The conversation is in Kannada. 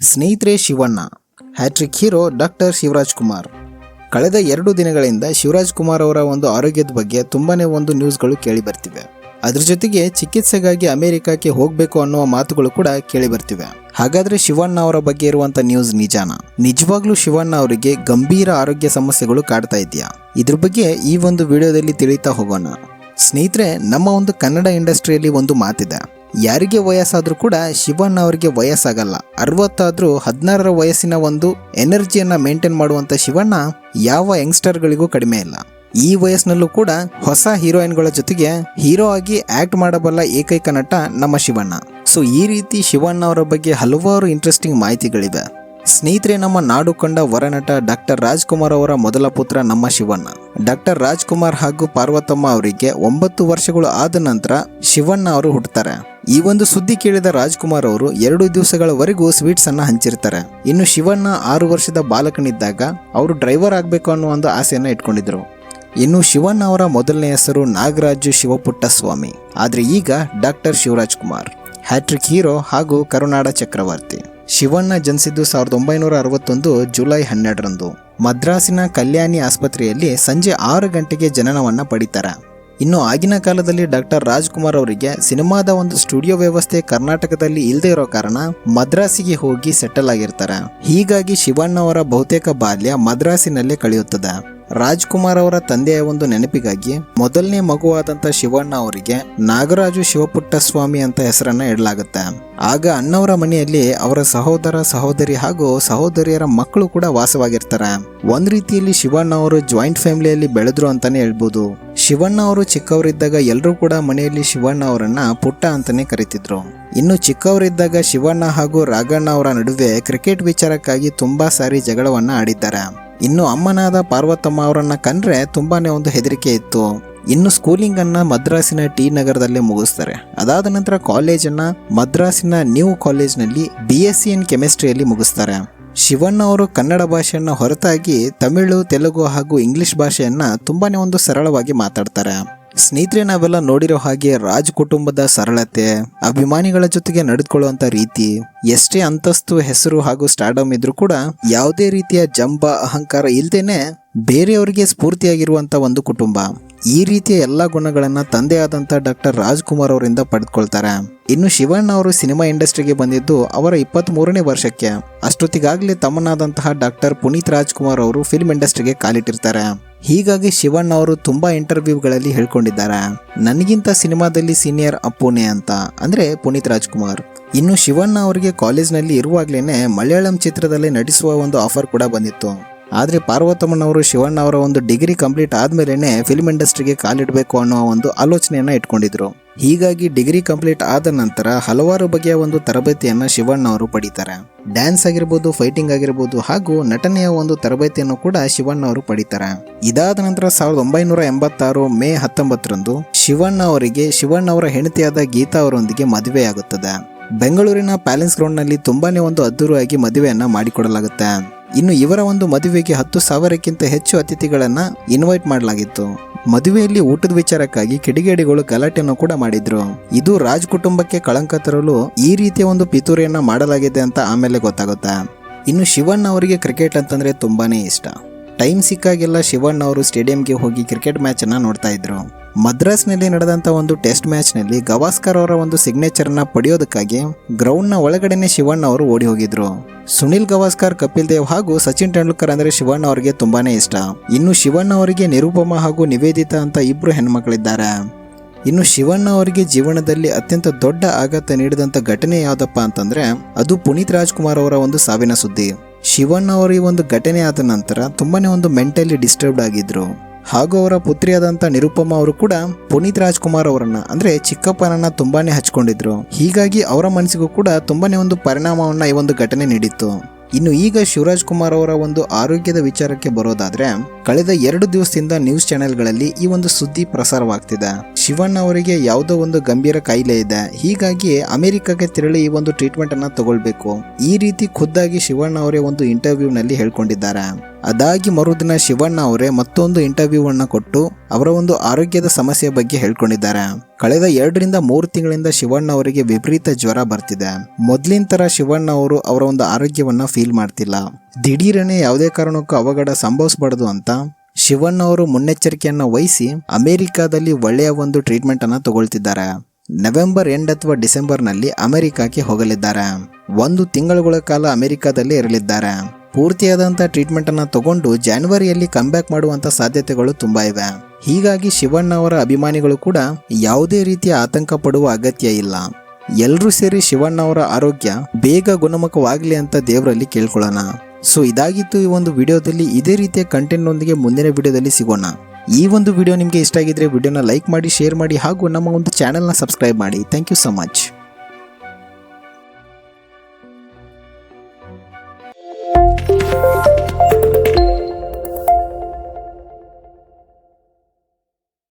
ಸ್ನೇಹಿತರೆ Shivanna, hat-trick hero doctor Shivaraj Kumar. ಕಳೆದ ಎರಡು ದಿನಗಳಿಂದ ಶಿವರಾಜ್ ಕುಮಾರ್ ಅವರ ಒಂದು ಆರೋಗ್ಯದ ಬಗ್ಗೆ ತುಂಬಾನೇ ಒಂದು ನ್ಯೂಸ್ಗಳು ಕೇಳಿ ಬರ್ತಿವೆ ಅದ್ರ ಜೊತೆಗೆ ಚಿಕಿತ್ಸೆಗಾಗಿ ಅಮೆರಿಕಕ್ಕೆ ಹೋಗಬೇಕು ಅನ್ನುವ ಮಾತುಗಳು ಕೂಡ ಕೇಳಿ ಬರ್ತಿವೆ ಹಾಗಾದ್ರೆ ಶಿವಣ್ಣ ಅವರ ಬಗ್ಗೆ ಇರುವಂತ ನ್ಯೂಸ್ ನಿಜಾನ? ನಿಜವಾಗ್ಲೂ ಶಿವಣ್ಣ ಅವರಿಗೆ ಗಂಭೀರ ಆರೋಗ್ಯ ಸಮಸ್ಯೆಗಳು ಕಾಡ್ತಾ ಇದೆಯಾ? ಇದ್ರ ಬಗ್ಗೆ ಈ ಒಂದು ವಿಡಿಯೋದಲ್ಲಿ ತಿಳಿತಾ ಹೋಗೋಣ. ಸ್ನೇಹಿತರೆ, ನಮ್ಮ ಒಂದು ಕನ್ನಡ ಇಂಡಸ್ಟ್ರಿಯಲ್ಲಿ ಒಂದು ಮಾತಿದೆ. ಯಾರಿಗೆ ವಯಸ್ಸಾದರೂ ಕೂಡ ಶಿವಣ್ಣ ಅವರಿಗೆ ವಯಸ್ಸಾಗಲ್ಲ. ಅರವತ್ತಾದರೂ ಹದಿನಾರರ ವಯಸ್ಸಿನ ಒಂದು ಎನರ್ಜಿಯನ್ನು ಮೇಂಟೈನ್ ಮಾಡುವಂತ ಶಿವಣ್ಣ ಯಾವ ಯಂಗ್ಸ್ಟರ್ಗಳಿಗೂ ಕಡಿಮೆ ಇಲ್ಲ. ಈ ವಯಸ್ಸಿನಲ್ಲೂ ಕೂಡ ಹೊಸ ಹೀರೋಯಿನ್ಗಳ ಜೊತೆಗೆ ಹೀರೋ ಆಗಿ ಆಕ್ಟ್ ಮಾಡಬಲ್ಲ ಏಕೈಕ ನಟ ನಮ್ಮ ಶಿವಣ್ಣ. ಸೊ ಈ ರೀತಿ ಶಿವಣ್ಣ ಅವರ ಬಗ್ಗೆ ಹಲವಾರು ಇಂಟ್ರೆಸ್ಟಿಂಗ್ ಮಾಹಿತಿಗಳಿವೆ. ಸ್ನೇಹಿತರೆ, ನಮ್ಮ ನಾಡು ಕಂಡ ವರನಟ ಡಾಕ್ಟರ್ ರಾಜ್ಕುಮಾರ್ ಅವರ ಮೊದಲ ಪುತ್ರ ನಮ್ಮ ಶಿವಣ್ಣ. ಡಾಕ್ಟರ್ ರಾಜ್ಕುಮಾರ್ ಹಾಗೂ ಪಾರ್ವತಮ್ಮ ಅವರಿಗೆ ಒಂಬತ್ತು ವರ್ಷಗಳು ಆದ ನಂತರ ಶಿವಣ್ಣ ಅವರು ಹುಟ್ಟುತ್ತಾರೆ. ಈ ಒಂದು ಸುದ್ದಿ ಕೇಳಿದ ರಾಜ್ಕುಮಾರ್ ಅವರು ಎರಡು ದಿವಸಗಳವರೆಗೂ ಸ್ವೀಟ್ಸ್ ಅನ್ನ ಹಂಚಿರ್ತಾರೆ. ಇನ್ನು ಶಿವಣ್ಣ ಆರು ವರ್ಷದ ಬಾಲಕನಿದ್ದಾಗ ಅವರು ಡ್ರೈವರ್ ಆಗಬೇಕು ಅನ್ನೋ ಒಂದು ಆಸೆಯನ್ನ ಇಟ್ಕೊಂಡಿದ್ರು. ಇನ್ನು ಶಿವಣ್ಣ ಅವರ ಮೊದಲನೇ ಹೆಸರು ನಾಗರಾಜು ಶಿವಪುಟ್ಟಸ್ವಾಮಿ ಆದರೆ ಈಗ doctor Shivaraj Kumar hat-trick hero ಹಾಗೂ ಕರುನಾಡ ಚಕ್ರವರ್ತಿ. ಶಿವಣ್ಣ ಜನಿಸಿದ್ದು ಸಾವಿರದ ಒಂಬೈನೂರ ಅರವತ್ತೊಂದು ಜುಲೈ ಹನ್ನೆರಡರಂದು. ಮದ್ರಾಸಿನ ಕಲ್ಯಾಣಿ ಆಸ್ಪತ್ರೆಯಲ್ಲಿ ಸಂಜೆ ಆರು ಗಂಟೆಗೆ ಜನನವನ್ನು ಪಡಿತಾರೆ. ಇನ್ನು ಆಗಿನ ಕಾಲದಲ್ಲಿ ಡಾಕ್ಟರ್ ರಾಜ್ಕುಮಾರ್ ಅವರಿಗೆ ಸಿನಿಮಾದ ಒಂದು ಸ್ಟುಡಿಯೋ ವ್ಯವಸ್ಥೆ ಕರ್ನಾಟಕದಲ್ಲಿ ಇಲ್ಲದೆ ಇರೋ ಕಾರಣ ಮದ್ರಾಸಿಗೆ ಹೋಗಿ ಸೆಟಲ್ ಆಗಿರ್ತಾರೆ. ಹೀಗಾಗಿ ಶಿವಣ್ಣ ಅವರ ಬಹುತೇಕ ಬಾಲ್ಯ ಮದ್ರಾಸಿನಲ್ಲೇ ಕಳೆಯುತ್ತದೆ. ರಾಜ್ಕುಮಾರ್ ಅವರ ತಂದೆಯ ಒಂದು ನೆನಪಿಗಾಗಿ ಮೊದಲನೇ ಮಗುವಾದಂತ ಶಿವಣ್ಣ ಅವರಿಗೆ ನಾಗರಾಜು ಶಿವಪುಟ್ಟಸ್ವಾಮಿ ಅಂತ ಹೆಸರನ್ನ ಇಡಲಾಗುತ್ತೆ. ಆಗ ಅಣ್ಣವರ ಮನೆಯಲ್ಲಿ ಅವರ ಸಹೋದರ ಸಹೋದರಿ ಹಾಗೂ ಸಹೋದರಿಯರ ಮಕ್ಕಳು ಕೂಡ ವಾಸವಾಗಿರ್ತಾರೆ. ಒಂದ್ ರೀತಿಯಲ್ಲಿ ಶಿವಣ್ಣ ಅವರು ಜಾಯಿಂಟ್ ಫ್ಯಾಮಿಲಿಯಲ್ಲಿ ಬೆಳೆದ್ರು ಅಂತಾನೆ ಹೇಳ್ಬೋದು. ಶಿವಣ್ಣ ಅವರು ಚಿಕ್ಕವರಿದ್ದಾಗ ಎಲ್ಲರೂ ಕೂಡ ಮನೆಯಲ್ಲಿ ಶಿವಣ್ಣ ಅವರನ್ನ ಪುಟ್ಟ ಅಂತಾನೆ ಕರೀತಿದ್ರು. ಇನ್ನು ಚಿಕ್ಕವರಿದ್ದಾಗ ಶಿವಣ್ಣ ಹಾಗೂ ರಾಘಣ್ಣ ಅವರ ನಡುವೆ ಕ್ರಿಕೆಟ್ ವಿಚಾರಕ್ಕಾಗಿ ತುಂಬಾ ಸಾರಿ ಜಗಳವನ್ನ ಆಡಿದ್ದಾರೆ. ಇನ್ನು ಅಮ್ಮನಾದ ಪಾರ್ವತಮ್ಮ ಅವರನ್ನ ಕಂಡ್ರೆ ತುಂಬಾನೇ ಒಂದು ಹೆದರಿಕೆ ಇತ್ತು. ಇನ್ನು ಸ್ಕೂಲಿಂಗ್ ಅನ್ನ ಮದ್ರಾಸಿನ ಟಿ ನಗರದಲ್ಲೇ ಮುಗಿಸ್ತಾರೆ. ಅದಾದ ನಂತರ ಕಾಲೇಜನ್ನ ಮದ್ರಾಸಿನ ನ್ಯೂ ಕಾಲೇಜ್ನಲ್ಲಿ ಬಿ ಎಸ್ ಸಿ ಇನ್ ಕೆಮಿಸ್ಟ್ರಿಯಲ್ಲಿ ಮುಗಿಸ್ತಾರೆ. ಶಿವಣ್ಣ ಅವರು ಕನ್ನಡ ಭಾಷೆಯನ್ನು ಹೊರತಾಗಿ ತಮಿಳು, ತೆಲುಗು ಹಾಗೂ ಇಂಗ್ಲಿಷ್ ಭಾಷೆಯನ್ನ ತುಂಬಾನೇ ಒಂದು ಸರಳವಾಗಿ ಮಾತಾಡ್ತಾರೆ. ಸ್ನೇಹಿತರೆ, ನಾವೆಲ್ಲ ನೋಡಿರೋ ಹಾಗೆ ರಾಜ್ ಕುಟುಂಬದ ಸರಳತೆ, ಅಭಿಮಾನಿಗಳ ಜೊತೆಗೆ ನಡೆದುಕೊಳ್ಳುವಂತ ರೀತಿ, ಎಷ್ಟೇ ಅಂತಸ್ತು, ಹೆಸರು ಹಾಗೂ ಸ್ಟಾರ್ಡಮ್ ಇದ್ರೂ ಕೂಡ ಯಾವುದೇ ರೀತಿಯ ಜಂಬ, ಅಹಂಕಾರ ಇಲ್ದೇನೆ ಬೇರೆಯವರಿಗೆ ಸ್ಫೂರ್ತಿಯಾಗಿರುವಂತ ಒಂದು ಕುಟುಂಬ. ಈ ರೀತಿಯ ಎಲ್ಲ ಗುಣಗಳನ್ನ ತಂದೆಯಾದಂಥ ಡಾಕ್ಟರ್ ರಾಜ್ಕುಮಾರ್ ಅವರಿಂದ ಪಡೆದುಕೊಳ್ತಾರೆ. ಇನ್ನು ಶಿವಣ್ಣ ಅವರು ಸಿನಿಮಾ ಇಂಡಸ್ಟ್ರಿಗೆ ಬಂದಿದ್ದು ಅವರ ಇಪ್ಪತ್ತ್ ಮೂರನೇ ವರ್ಷಕ್ಕೆ. ಅಷ್ಟೊತ್ತಿಗಾಗಲೇ ತಮ್ಮನಾದಂತಹ ಡಾಕ್ಟರ್ ಪುನೀತ್ ರಾಜ್ಕುಮಾರ್ ಅವರು ಫಿಲ್ಮ್ ಇಂಡಸ್ಟ್ರಿಗೆ ಕಾಲಿಟ್ಟಿರ್ತಾರೆ. ಹೀಗಾಗಿ ಶಿವಣ್ಣ ಅವರು ತುಂಬಾ ಇಂಟರ್ವ್ಯೂಗಳಲ್ಲಿ ಹೇಳ್ಕೊಂಡಿದ್ದಾರೆ. ನನಗಿಂತ ಸಿನಿಮಾದಲ್ಲಿ ಸೀನಿಯರ್ ಅಪ್ಪುನೆ ಅಂತ, ಅಂದ್ರೆ ಪುನೀತ್ ರಾಜ್ಕುಮಾರ್. ಇನ್ನು ಶಿವಣ್ಣ ಅವರಿಗೆ ಕಾಲೇಜ್ನಲ್ಲಿ ಇರುವಾಗಲೇ ಮಲಯಾಳಂ ಚಿತ್ರದಲ್ಲಿ ನಟಿಸುವ ಒಂದು ಆಫರ್ ಕೂಡ ಬಂದಿತ್ತು. ಆದರೆ ಪಾರ್ವತಮ್ಮನವರು ಶಿವಣ್ಣ ಅವರ ಒಂದು ಡಿಗ್ರಿ ಕಂಪ್ಲೀಟ್ ಆದಮೇಲೇ ಫಿಲ್ಮ್ ಇಂಡಸ್ಟ್ರಿಗೆ ಕಾಲಿಡಬೇಕು ಅನ್ನೋ ಒಂದು ಆಲೋಚನೆಯನ್ನು ಇಟ್ಕೊಂಡಿದ್ರು. ಹೀಗಾಗಿ ಡಿಗ್ರಿ ಕಂಪ್ಲೀಟ್ ಆದ ನಂತರ ಹಲವಾರು ಬಗೆಯ ಒಂದು ತರಬೇತಿಯನ್ನು ಶಿವಣ್ಣ ಅವರು ಪಡಿತಾರೆ. ಡ್ಯಾನ್ಸ್ ಆಗಿರ್ಬೋದು, ಫೈಟಿಂಗ್ ಆಗಿರ್ಬೋದು ಹಾಗೂ ನಟನೆಯ ಒಂದು ತರಬೇತಿಯನ್ನು ಕೂಡ ಶಿವಣ್ಣ ಅವರು ಪಡಿತಾರೆ. ಇದಾದ ನಂತರ ಸಾವಿರದ ಒಂಬೈನೂರ ಎಂಬತ್ತಾರು ಮೇ ಹತ್ತೊಂಬತ್ತರಂದು ಶಿವಣ್ಣ ಅವರಿಗೆ ಶಿವಣ್ಣ ಅವರ ಹೆಂಡತಿಯಾದ ಗೀತಾ ಅವರೊಂದಿಗೆ ಮದುವೆಯಾಗುತ್ತದೆ. ಬೆಂಗಳೂರಿನ ಪ್ಯಾಲೆನ್ಸ್ ಗ್ರೌಂಡ್ನಲ್ಲಿ ತುಂಬಾನೇ ಒಂದು ಅದ್ದೂರಿಯಾಗಿ ಮದುವೆಯನ್ನು ಮಾಡಿಕೊಡಲಾಗುತ್ತೆ. ಇನ್ನು ಇವರ ಒಂದು ಮದುವೆಗೆ ಹತ್ತು ಸಾವಿರಕ್ಕಿಂತ ಹೆಚ್ಚು ಅತಿಥಿಗಳನ್ನು ಇನ್ವೈಟ್ ಮಾಡಲಾಗಿತ್ತು. ಮದುವೆಯಲ್ಲಿ ಊಟದ ವಿಚಾರಕ್ಕಾಗಿ ಕಿಡಿಗೇಡಿಗಳು ಗಲಾಟೆಯನ್ನು ಕೂಡ ಮಾಡಿದ್ರು. ಇದು ರಾಜ್ ಕುಟುಂಬಕ್ಕೆ ಕಳಂಕ ತರಲು ಈ ರೀತಿಯ ಒಂದು ಪಿತೂರಿಯನ್ನ ಮಾಡಲಾಗಿದೆ ಅಂತ ಆಮೇಲೆ ಗೊತ್ತಾಗುತ್ತೆ. ಇನ್ನು ಶಿವಣ್ಣ ಅವರಿಗೆ ಕ್ರಿಕೆಟ್ ಅಂತಂದ್ರೆ ತುಂಬಾನೇ ಇಷ್ಟ. ಟೈಮ್ ಸಿಕ್ಕಾಗೆಲ್ಲ ಶಿವಣ್ಣ ಅವರು ಸ್ಟೇಡಿಯಂಗೆ ಹೋಗಿ ಕ್ರಿಕೆಟ್ ಮ್ಯಾಚ್ ಅನ್ನ ನೋಡ್ತಾ ಇದ್ರು. ಮದ್ರಾಸ್ನಲ್ಲಿ ನಡೆದಂತ ಒಂದು ಟೆಸ್ಟ್ ಮ್ಯಾಚ್ನಲ್ಲಿ ಗವಾಸ್ಕರ್ ಅವರ ಒಂದು ಸಿಗ್ನೇಚರ್ನ ಪಡೆಯೋದಕ್ಕಾಗಿ ಗ್ರೌಂಡ್ನ ಒಳಗಡೆನೆ ಶಿವಣ್ಣ ಅವರು ಓಡಿ ಹೋಗಿದ್ರು. ಸುನಿಲ್ ಗವಾಸ್ಕರ್, ಕಪಿಲ್ ದೇವ್ ಹಾಗೂ ಸಚಿನ್ ತೆಂಡೂಲ್ಕರ್ ಅಂದ್ರೆ ಶಿವಣ್ಣ ಅವರಿಗೆ ತುಂಬಾನೇ ಇಷ್ಟ. ಇನ್ನು ಶಿವಣ್ಣ ಅವರಿಗೆ ನಿರುಪಮ ಹಾಗೂ ನಿವೇದಿತಾ ಅಂತ ಇಬ್ಬರು ಹೆಣ್ಮಕ್ಳಿದ್ದಾರೆ. ಇನ್ನು ಶಿವಣ್ಣ ಅವರಿಗೆ ಜೀವನದಲ್ಲಿ ಅತ್ಯಂತ ದೊಡ್ಡ ಆಘಾತ ನೀಡಿದಂಥ ಘಟನೆ ಯಾವುದಪ್ಪ ಅಂತಂದ್ರೆ ಅದು ಪುನೀತ್ ರಾಜ್ಕುಮಾರ್ ಅವರ ಒಂದು ಸಾವಿನ ಸುದ್ದಿ. ಶಿವಣ್ಣ ಅವರ ಈ ಒಂದು ಘಟನೆ ಆದ ನಂತರ ತುಂಬಾನೇ ಒಂದು ಮೆಂಟಲಿ ಡಿಸ್ಟರ್ಬ್ಡ್ ಆಗಿದ್ರು. ಹಾಗೂ ಅವರ ಪುತ್ರಿಯಾದಂಥ ನಿರುಪಮ ಅವರು ಕೂಡ ಪುನೀತ್ ರಾಜ್ಕುಮಾರ್ ಅವರನ್ನ, ಅಂದ್ರೆ ಚಿಕ್ಕಪ್ಪನನ್ನ ತುಂಬಾನೇ ಹಚ್ಕೊಂಡಿದ್ರು. ಹೀಗಾಗಿ ಅವರ ಮನಸ್ಸಿಗೂ ಕೂಡ ತುಂಬಾನೇ ಒಂದು ಪರಿಣಾಮವನ್ನ ಈ ಒಂದು ಘಟನೆ ನೀಡಿತ್ತು. ಇನ್ನು ಈಗ ಶಿವರಾಜ್ ಕುಮಾರ್ ಅವರ ಒಂದು ಆರೋಗ್ಯದ ವಿಚಾರಕ್ಕೆ ಬರೋದಾದ್ರೆ, ಕಳೆದ ಎರಡು ದಿವಸದಿಂದ ನ್ಯೂಸ್ ಚಾನೆಲ್ಗಳಲ್ಲಿ ಈ ಒಂದು ಸುದ್ದಿ ಪ್ರಸಾರವಾಗ್ತಿದೆ. ಶಿವಣ್ಣ ಅವರಿಗೆ ಯಾವುದೋ ಒಂದು ಗಂಭೀರ ಕಾಯಿಲೆ ಇದೆ. ಹೀಗಾಗಿ ಅಮೆರಿಕಕ್ಕೆ ತೆರಳಿ ಈ ಒಂದು ಟ್ರೀಟ್ಮೆಂಟ್ ಅನ್ನ ತಗೊಳ್ಬೇಕು. ಈ ರೀತಿ ಖುದ್ದಾಗಿ ಶಿವಣ್ಣ ಅವರೇ ಒಂದು ಇಂಟರ್ವ್ಯೂ ನಲ್ಲಿ ಹೇಳ್ಕೊಂಡಿದ್ದಾರೆ. ಅದಾಗಿ ಮರುದಿನ ಶಿವಣ್ಣ ಅವರೇ ಮತ್ತೊಂದು ಇಂಟರ್ವ್ಯೂವನ್ನು ಕೊಟ್ಟು ಅವರ ಒಂದು ಆರೋಗ್ಯದ ಸಮಸ್ಯೆ ಬಗ್ಗೆ ಹೇಳ್ಕೊಂಡಿದ್ದಾರೆ. ಕಳೆದ ಎರಡರಿಂದ ಮೂರು ತಿಂಗಳಿಂದ ಶಿವಣ್ಣ ಅವರಿಗೆ ವಿಪರೀತ ಜ್ವರ ಬರ್ತಿದೆ. ಮೊದಲಿನ ತರ ಶಿವಣ್ಣ ಅವರು ಅವರ ಒಂದು ಆರೋಗ್ಯವನ್ನ ಫೀಲ್ ಮಾಡ್ತಿಲ್ಲ. ದಿಢೀರನೆ ಯಾವುದೇ ಕಾರಣಕ್ಕೂ ಅವಘಡ ಸಂಭವಿಸಬಾರದು ಅಂತ ಶಿವಣ್ಣ ಅವರು ಮುನ್ನೆಚ್ಚರಿಕೆಯನ್ನ ವಹಿಸಿ ಅಮೆರಿಕಾದಲ್ಲಿ ಒಳ್ಳೆಯ ಒಂದು ಟ್ರೀಟ್ಮೆಂಟ್ ಅನ್ನ ತಗೊಳ್ತಿದ್ದಾರೆ. ನವೆಂಬರ್ ಎಂಡ್ ಅಥವಾ ಡಿಸೆಂಬರ್ನಲ್ಲಿ ಅಮೆರಿಕಾಕ್ಕೆ ಹೋಗಲಿದ್ದಾರೆ. ಒಂದು ತಿಂಗಳುಗಳ ಕಾಲ ಅಮೆರಿಕಾದಲ್ಲಿ ಇರಲಿದ್ದಾರೆ. ಪೂರ್ತಿಯಾದಂಥ ಟ್ರೀಟ್ಮೆಂಟ್ ಅನ್ನ ತಗೊಂಡು ಜಾನ್ವರಿಯಲ್ಲಿ ಬ್ಯಾಕ್ ಮಾಡುವಂತ ಸಾಧ್ಯತೆಗಳು ತುಂಬಾ ಇವೆ. ಹೀಗಾಗಿ ಶಿವಣ್ಣ ಅವರ ಅಭಿಮಾನಿಗಳು ಕೂಡ ಯಾವುದೇ ರೀತಿಯ ಆತಂಕ ಪಡುವ ಅಗತ್ಯ ಇಲ್ಲ. ಎಲ್ಲರೂ ಸೇರಿ ಶಿವಣ್ಣ ಅವರ ಆರೋಗ್ಯ ಬೇಗ ಗುಣಮುಖವಾಗಲಿ ಅಂತ ದೇವರಲ್ಲಿ ಕೇಳ್ಕೊಳ್ಳೋಣ. ಸೊ ಇದಾಗಿತ್ತು ಈ ಒಂದು ವಿಡಿಯೋದಲ್ಲಿ ಇದೇ ರೀತಿಯ ಕಂಟೆಂಟ್ ನೊಂದಿಗೆ ಮುಂದಿನ ವಿಡಿಯೋದಲ್ಲಿ ಸಿಗೋಣ. ಈ ಒಂದು ವಿಡಿಯೋ ನಿಮಗೆ ಇಷ್ಟ ಆಗಿದ್ರೆ ವಿಡಿಯೋನ ಲೈಕ್ ಮಾಡಿ ಶೇರ್ ಮಾಡಿ ಹಾಗೂ ನಮ್ಮ ಒಂದು ಚಾನೆಲ್ನ ಸಬ್ಸ್ಕ್ರೈಬ್ ಮಾಡಿ. Thank you so much